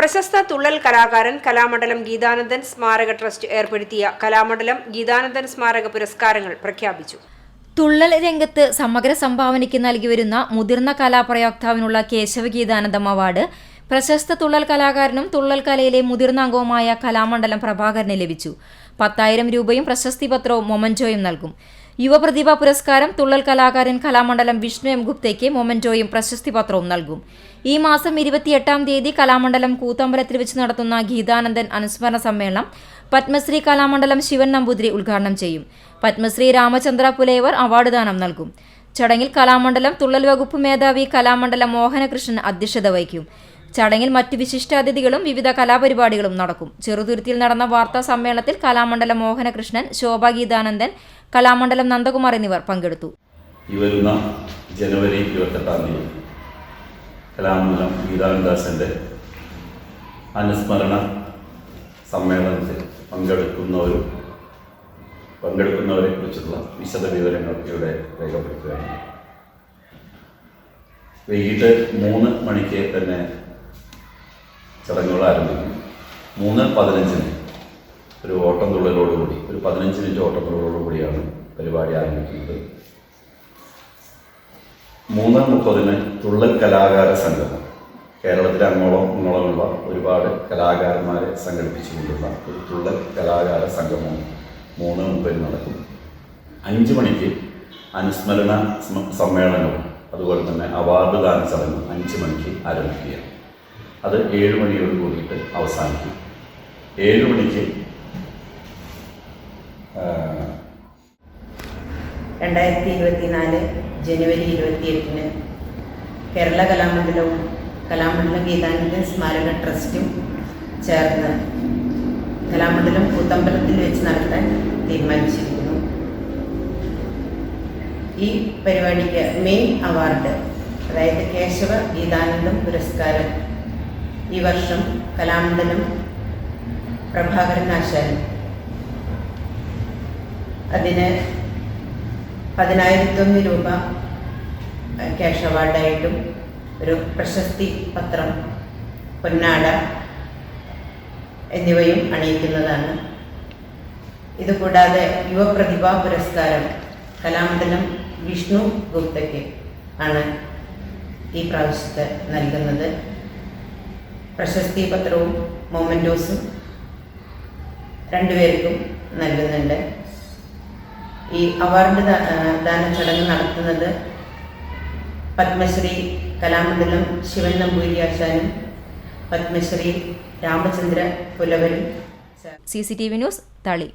പ്രശസ്ത തുള്ളൽ കലാകാരൻ കലാമണ്ഡലം ഗീതാനന്ദൻ സ്മാരക ട്രസ്റ്റ് ഏർപ്പെടുത്തിയ കലാമണ്ഡലം ഗീതാനന്ദൻ സ്മാരക പുരസ്കാരങ്ങൾ പ്രഖ്യാപിച്ചു. തുള്ളൽ രംഗത്ത് സമഗ്ര സംഭാവനയ്ക്ക് നൽകിവരുന്ന മുതിർന്ന കലാപ്രയോക്താവിനുള്ള കേശവ ഗീതാനന്ദം അവാർഡ് പ്രശസ്ത തുള്ളൽ കലാകാരനും തുള്ളൽ കലയിലെ മുതിർന്ന അംഗവുമായ കലാമണ്ഡലം പ്രഭാകരന് ലഭിച്ചു. പത്തായിരം രൂപയും പ്രശസ്തി പത്രവും മൊമന്റോയും നൽകും. യുവപ്രതിഭാ പുരസ്കാരം തുള്ളൽ കലാകാരൻ കലാമണ്ഡലം വിഷ്ണു എം ഗുപ്തയ്ക്ക് മൊമന്റോയും പ്രശസ്തി പത്രവും നൽകും. ഈ മാസം ഇരുപത്തിയെട്ടാം തീയതി കലാമണ്ഡലം കൂത്തമ്പലത്തിൽ വെച്ച് നടത്തുന്ന ഗീതാനന്ദൻ അനുസ്മരണ സമ്മേളനം പത്മശ്രീ കലാമണ്ഡലം ശിവൻ നമ്പൂതിരി ഉദ്ഘാടനം ചെയ്യും. പത്മശ്രീ രാമചന്ദ്ര പുലേവർ അവാർഡ് ദാനം നൽകും. ചടങ്ങിൽ കലാമണ്ഡലം തുള്ളൽ വകുപ്പ് മേധാവി കലാമണ്ഡലം മോഹനകൃഷ്ണൻ അധ്യക്ഷത വഹിക്കും. ചടങ്ങിൽ മറ്റ് വിശിഷ്ടാതിഥികളും വിവിധ കലാപരിപാടികളും നടക്കും. ചെറുതുരുത്തിയിൽ നടന്ന വാർത്താ സമ്മേളനത്തിൽ കലാമണ്ഡലം മോഹനകൃഷ്ണൻ ശോഭാ ഗീതാനന്ദൻ കലാമണ്ഡലം നന്ദകുമാർ എന്നിവർ പങ്കെടുത്തു. ഈ ജനുവരി ഇരുപത്തെട്ടാം തീയതി കലാമണ്ഡലം ഗീതാനന്ദാസന്റെ അനുസ്മരണ സമ്മേളനത്തിൽ പങ്കെടുക്കുന്നവരും പങ്കെടുക്കുന്നവരെ കുറിച്ചുള്ള വിശദ വിവരങ്ങൾ ഇവിടെ രേഖപ്പെടുത്തുകയാണ്. വൈകിട്ട് മൂന്ന് മണിക്ക് തന്നെ ചടങ്ങുകൾ ആരംഭിക്കും. മൂന്ന് പതിനഞ്ചിന് ഒരു ഓട്ടം തുള്ളലോടുകൂടി ഒരു പതിനഞ്ച് മിനിറ്റ് ഓട്ടം തുള്ളലോടുകൂടിയാണ് പരിപാടി ആരംഭിക്കുന്നത്. മൂന്ന് മുപ്പതിന് തുള്ളൽ കലാകാര സംഗമം കേരളത്തിലെ അങ്ങോളം ഇങ്ങോളമുള്ള ഒരുപാട് കലാകാരന്മാരെ സംഘടിപ്പിച്ചുകൊണ്ടുള്ള ഒരു തുള്ളൽ കലാകാര സംഗമം മൂന്ന് മുപ്പതിന് നടക്കും. അഞ്ച് മണിക്ക് അനുസ്മരണ സ്മ- സമ്മേളനവും അതുപോലെ തന്നെ അവാർഡ് ദാന ചടങ്ങും അഞ്ച് മണിക്ക് ആരംഭിക്കുകയാണ്. അത് ഏഴ് മണിയോട് കൂടിയിട്ട് അവസാനിക്കും. ഏഴ് മണിക്ക് രണ്ടായിരത്തി ഇരുപത്തിനാല് ജനുവരി ഇരുപത്തിയെട്ടിന് കേരള കലാമണ്ഡലവും കലാമണ്ഡലം ഗീതാനന്ദൻ സ്മാരക ട്രസ്റ്റും ചേർന്ന് കലാമണ്ഡലം കൂത്തമ്പലത്തിൽ വെച്ച് നടത്താൻ തീരുമാനിച്ചിരിക്കുന്നു. ഈ പരിപാടിക്ക് മെയിൻ അവാർഡ് അതായത് കേശവ ഗീതാനന്ദം പുരസ്കാരം ഈ വർഷം കലാമണ്ഡലം പ്രഭാകരൻ ആശാൻ അതിന് പതിനായിരത്തൊന്ന് രൂപ ക്യാഷ് അവാർഡായിട്ടും ഒരു പ്രശസ്തി പത്രം പൊന്നാട എന്നിവയും അണിയിക്കുന്നതാണ്. ഇതുകൂടാതെ യുവപ്രതിഭാ പുരസ്കാരം കലാമണ്ഡലം വിഷ്ണു ഗുപ്തയ്ക്ക് ആണ് ഈ പ്രാവശ്യത്തെ നൽകുന്നത്. പ്രശസ്തി പത്രവും മൊമെന്റോസും രണ്ടുപേർക്കും നൽകുന്നുണ്ട്. ഈ അവാർഡ് ദാന ചടങ്ങ് നടത്തുന്നത് പത്മശ്രീ കലാമണ്ഡലം ശിവൻ നമ്പൂരിയാശാനും Padmashri Ramachandra പുലവരും C C T V news Thali.